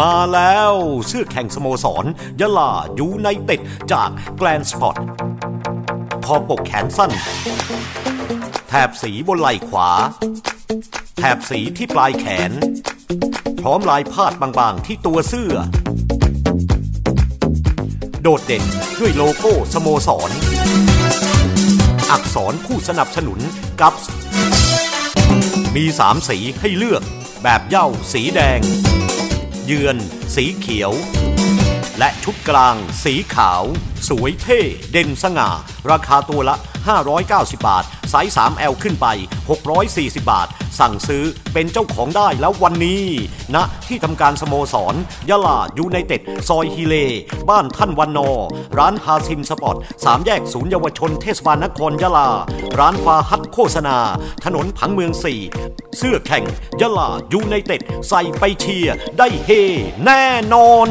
มาแล้วเสื้อแข่งสโมสร ยะลายูไนเต็ดจากแกลนสปอร์ตคอปกแขนสั้น แถบสีบนไหล่ขวา แถบสีที่ปลายแขน พร้อมลายพาดบางๆที่ตัวเสื้อ โดดเด่นด้วยโลโก้สโมสร อักษรผู้สนับสนุนกัฟมีสามสีให้เลือกแบบเย่าสีแดง เยือน สีเขียว และชุดกลาง สีขาว สวยเท่ เด่นสง่า ราคาตัวละ 590 บาท ไซส์ 3L ขึ้นไป 640 บาท สั่งซื้อเป็นเจ้าของได้แล้ววันนี้ณนะที่ทำการสโมสร ยะลายูไนเต็ด ซอยฮิเล บ้านท่านวันนอ ร้านฮาซิมสปอร์ตสามแยกศูนย์เยาวชนเทศบาลนครยะลา ร้านฟาฮัดโฆษณา ถนนผังเมืองสี่เสื้อแข่ง ยะลายูไนเต็ด ใส่ไปเชียร์ได้เฮแน่นอน